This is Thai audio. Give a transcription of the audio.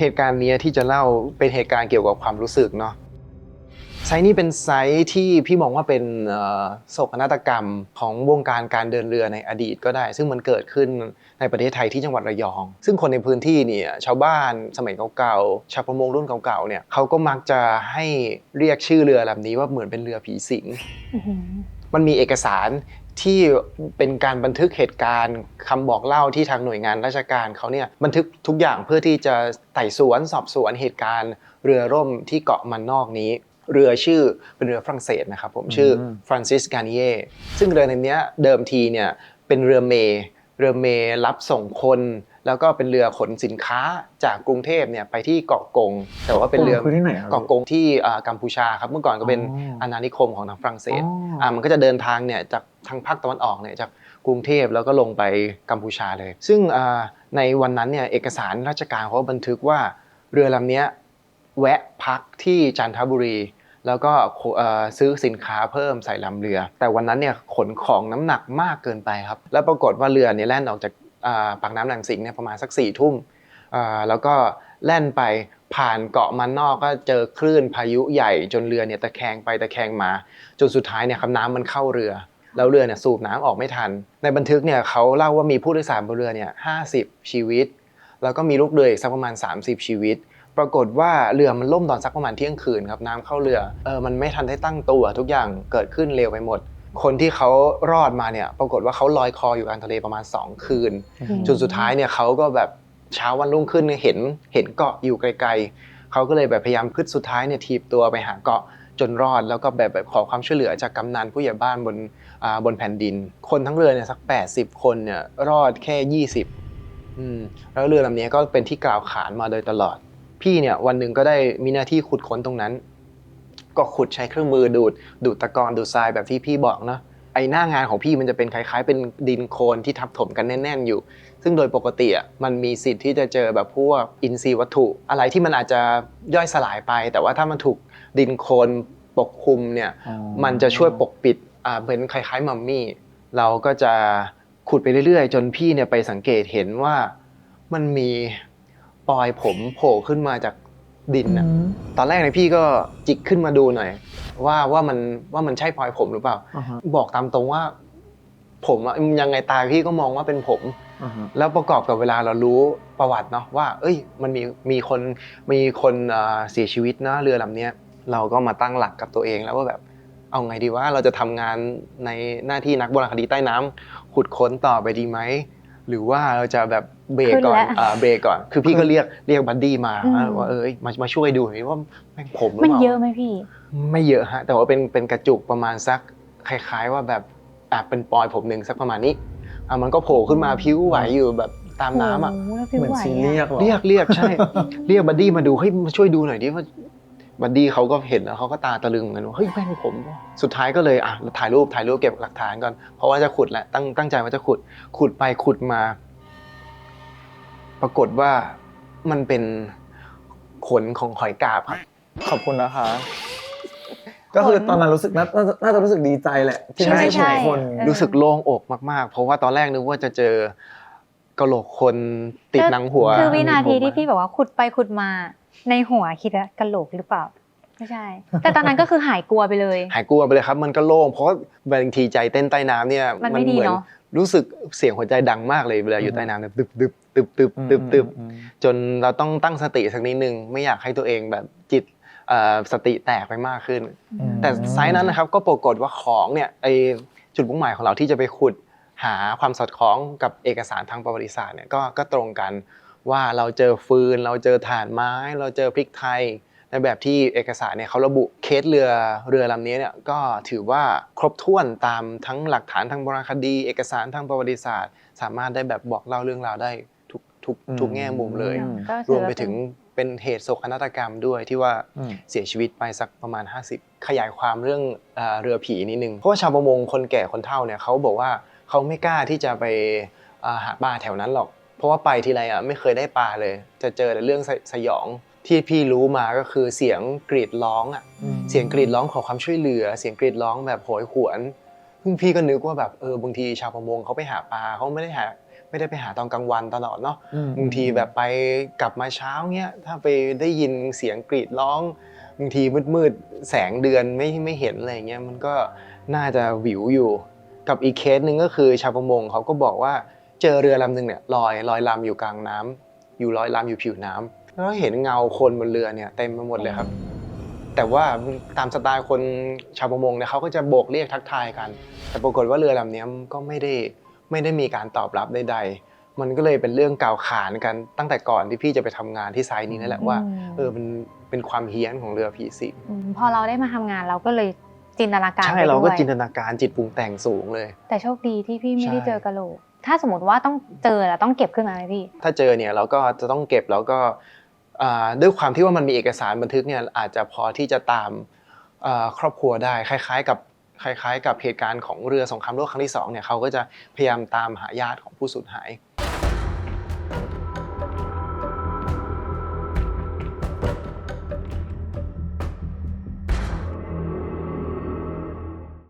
เหตุการณ์เนี้ยที่จะเล่าเป็นเหตุการณ์เกี่ยวกับความรู้สึกเนาะไซต์นี้เป็นไซต์ที่พี่มองว่าเป็นเอ่อโศกนาฏกรรมของวงการการเดินเรือในอดีตก็ได้ ซึ่งมันเกิดขึ้นในประเทศไทยที่จังหวัดระยอง ซึ่งคนในพื้นที่เนี่ยชาวบ้านสมัยเก่าๆชาวประมงรุ่นเก่าๆเนี่ยเขาก็มักจะให้เรียกชื่อเรือลำนี้ว่าเหมือนเป็นเรือผีสิงอื้อหือมันมีเอกสาร ที่เป็นการบันทึกเหตุการณ์คำบอกเล่าที่ทางหน่วยงานราชการเขาเนี่ยบันทึกทุกอย่างเพื่อที่จะไต่สวนสอบสวนเหตุการณ์ เรือร่มที่เกาะมันนอกนี้ เรือชื่อเป็นเรือฝรั่งเศสนะครับผมชื่อฟรานซิสกานิเยซึ่งเรือในเนี้ยเดิมทีเนี่ยเป็นเรือเมย์เรือเมย์รับส่งคนแล้วก็เป็นเรือขนสินค้าจากกรุงเทพเนี่ยไปที่เกาะกง แต่ว่าเป็นเรือคือที่ไหนครับเกาะกงที่อ่ากัมพูชาครับเมื่อก่อนก็เป็นอ๋อออาณานิคมของทางฝรั่งเศสอ๋ออ่อ่ามันก็จะเดินทางเนี่ยจาก ทางภาคตะวันออกเนี่ยจากกรุงเทพแล้วก็ลงไปกัมพูชาเลย ซึ่งในวันนั้นเนี่ยเอกสารราชการเขาบันทึกว่าเรือลำนี้แวะพักที่จันทบุรี แล้วก็ซื้อสินค้าเพิ่มใส่ลำเรือ แต่วันนั้นเนี่ยขนของน้ำหนักมากเกินไปครับ แล้วปรากฏว่าเรือเนี่ยแล่นออกจากปากน้ำหลังสิงเนี่ยประมาณสักสี่ทุ่มแล้วก็แล่นไปผ่านเกาะมันนอกก็เจอคลื่นพายุใหญ่จนเรือเนี่ยตะแคงไปตะแคงมา จนสุดท้ายเนี่ยครับน้ำมันเข้าเรือ แล้วเรือเนี่ยสูบน้ำออกไม่ทัน ในบันทึกเนี่ยเขาเล่าว่ามีผู้โดยสารบนเรือเนี่ยห้าสิบชีวิต แล้วก็มีลูกเรืออีกสักประมาณ 30 ชีวิต ปรากฏว่าเรือมันล่มตอนสักประมาณเที่ยงคืนครับน้ำเข้าเรือเออมันไม่ทันได้ตั้งตัว ทุกอย่างเกิดขึ้นเร็วไปหมด คนที่เขารอดมาเนี่ยปรากฏว่าเขาลอยคออยู่กลางทะเลประมาณ 2 คืนจนสุดท้ายเนี่ยเขาก็แบบเช้าวันรุ่งขึ้นเนี่ยเห็นเห็นเกาะอยู่ไกลๆเขาก็เลยแบบพยายามขึ้นสุดท้ายเนี่ยทีบตัวไปหาเกาะ จนรอดแล้วก็แบบแบบขอความช่วยเหลือจากกำนันผู้ใหญ่บ้านบนอ่าบนแผ่นดิน คนทั้งเรือเนี่ยสัก 80 คนเนี่ยรอดแค่ 20อืมแล้วเรือลำนี้ก็เป็นที่กล่าวขานมาโดยตลอด พี่เนี่ยวันหนึ่งก็ได้มีหน้าที่ขุดค้นตรงนั้น ก็ขุดใช้เครื่องมือดูดดูดตะกอนดูดทรายแบบที่พี่บอกเนาะ อหน้างานของพี่มันจะเป็นคล้าย ๆ เป็นดินโคลนที่ทับถมกันแน่น ๆ อยู่ ซึ่งโดยปกติอะมันมีสิทธิ์ที่จะเจอแบบพวกอินทรีย์วัตถุ อะไรที่มันอาจจะย่อยสลายไป แต่ว่าถ้ามันถูกดินโคลนปกคลุมเนี่ยอ๋อมันจะช่วยปกปิดอ่าเป็นคล้ายๆมัมมี่ เราก็จะขุดไปเรื่อยๆ จนพี่เนี่ยไปสังเกตเห็นว่ามันมีปลอยผมโผล่ขึ้นมาจาก ดินอืน่ะมตอนแรกเนี่ยพี่ก็จิกขึ้นมาดูหน่อย ว่าว่ามันว่ามันใช่พลอยผมหรือเปล่าอ่าฮะบอกตามตรงว่า ผมอะยังไงตาพี่ก็มองว่าเป็นผมอ่าฮะแล้วประกอบกับเวลาเรารู้ประวัติเนาะว่า เอ้ย มันมีมีคนมีคนเอ่อเสียชีวิตนะเรือลำเนี้ยเราก็มาตั้งหลักกับตัวเองแล้วว่าแบบเอาไงดีว่าเราจะทำงานในหน้าที่นักโบราณคดีใต้น้ำขุดค้นต่อไปดีไหมหรือว่าเราจะแบบ เบรกก่อนขึ้นแล้วอ่าเบรกก่อน คือพี่ก็เรียกเรียกบัดดี้มาอืมว่าเอ้ยมามาช่วยดูหน่อยว่าแม่งผมหรือมันเปล่าเยอะไหมพี่ ไม่เยอะฮะ แต่ว่าเป็นเป็นกระจุกประมาณสักคล้าย ๆ ว่าแบบอะเป็นปลอยผมหนึ่งสักประมาณนี้อะมันก็โผล่ขึ้นมาพิ้วไหวอยู่แบบตามน้ำอะโโแล้วพี่เหมือนไหวซีเรียอะกหรอเรียกเรียกใช่ เรียกบัดดี้มาดูเฮ้ยมาช่วยดูหน่อยดิว่าบัดดี้เขาก็เห็นแล้วเขาก็ตาตะลึงเหมือนกันว่าเฮ้ยแม่งผมว่ะสุดท้ายก็เลยอะถ่ายรูปถ่ายรูปเก็บหลักฐานก่อนเพราะว่าจะขุดแหละตั้งตั้งใจว่าจะขุดขุดไปขุดมา ปรากฏว่ามันเป็นขนของหอยกาบครับ ขอบคุณนะคะ ก็คือตอนนั้นรู้สึกน่าน่าจะน่าจะรู้สึกดีใจแหละที่ไม่ใช่ใช่ใช่ของคน เออ รู้สึกโล่งอกมาก ๆ เพราะว่าตอนแรกนึกว่าจะเจอกระโหลกคนติดหนังหัวคือวินาทีมีผมที่พี่บอกว่าขุดไปขุดมาในหัวคิดว่ากะโหลกหรือเปล่า ไม่ใช่ แต่ตอนนั้นก็คือหายกลัวไปเลย หายกลัวไปเลยครับ มันก็โล่งเพราะว่าบางทีใจเต้นใต้น้ำเนี่ยมันไม่ดีเหมืเนอะรู้สึกเสียงหัวใจดังมากเลยเวลาอยู่ใต้น้ำเนี่ยตึบตึบตึบตึบตึบตึบอืมจนเราต้องตั้งสติสักนิดนึงไม่อยากให้ตัวเองแบบจิตเอ่อสติแตกไปมากขึ้นอืมแต่ไซส์นั้นนะครับก็ปรากฏว่าของเนี่ยไอจุดมุ่งหมายของเราที่จะไปขุดหาความสอดคล้องกับเอกสารทางประวัติศาสตร์เนี่ยก็ก็ตรงกันว่าเราเจอฟืน เราเจอถ่านไม้ เราเจอพริกไทย ในแบบที่เอกสารเนี่ยเขาระบุเคสเรือเรือลำนี้เนี่ยก็ถือว่าครบถ้วนตามทั้งหลักฐานทางโบราณคดี เอกสารทางประวัติศาสตร์ สามารถได้แบบบอกเล่าเรื่องราวได้ทุกทุกทุกแง่มุมเลย รวมไปถึงเป็นเหตุโศกนาฏกรรมด้วยที่ว่าเสียชีวิตไปสักประมาณ 50 ขยายความเรื่องเรือผีนิดนึงเพราะว่าชาวประมงคนแก่คนเฒ่าเนี่ยเขาบอกว่าเขาไม่กล้าที่จะไปหาปลาแถวนั้นหรอก เพราะว่าไปทีไรอะไม่เคยได้ปลาเลย จะเจอแต่เรื่องสสยอง ที่พี่รู้มาก็คือเสียงกรีดร้องอะอืมเสียงกรีดร้องขอความช่วยเหลือ เสียงกรีดร้องแบบโหยหวนซึ่งพี่ก็นึกว่าแบบเออบางทีชาวประมงเขาไปหาปลาเขาไม่ได้หาไม่ได้ไปหาตอนกลางวันตลอดเนาะอืมบางทีแบบไปกลับมาเช้าเนี้ยถ้าไปได้ยินเสียงกรีดร้องบางทีมืดๆแสงเดือนไม่ไม่เห็นอะไรเงี้ยมันก็น่าจะหวิวอยู่ กับอีกเคสหนึ่งก็คือชาวประมงเขาก็บอกว่าเจอเรือลำหนึ่งเนี่ยลอยลอยลำอยู่กลางน้ำอยู่ลอยลำอยู่ผิวน้ำ แล้วเห็นเงาคนบนเรือเนี่ยเต็มไปหมดเลยครับ แต่ว่าตามสไตล์คนชาวประมงเนี่ยเขาก็จะโบกเรียกทักทายกัน แต่ปรากฏว่าเรือลำเนี้ยมันก็ไม่ได้ไม่ได้มีการตอบรับใดๆ มันก็เลยเป็นเรื่องกล่าวขานกันตั้งแต่ก่อนที่พี่จะไปทำงานที่ไซต์นี้นั่นแหละว่าอืมเออมันเป็นความเฮี้ยนของเรือผีสิงมพอเราได้มาทำงานเราก็เลยจินตนาการใช่ไปเราก็ด้วยจินตนาการจิตปรุงแต่งสูงเลย แต่โชคดีที่พี่ไม่ได้ใช่เจอกระโหลกถ้าสมมติว่าต้องเจอแล้วต้องเก็บขึ้นมาไหมพี่ ถ้าเจอเนี่ยเราก็จะต้องเก็บแล้วก็อ่า ด้วยความที่ว่ามันมีเอกสารบันทึกเนี่ยอาจจะพอที่จะตามครอบครัวได้คล้าย ๆ กับคล้าย ๆ กับเหตุการณ์ของเรือสงครามโลกครั้งที่สองเนี่ยเขาก็จะพยายามตามหาญาติของผู้สูญหาย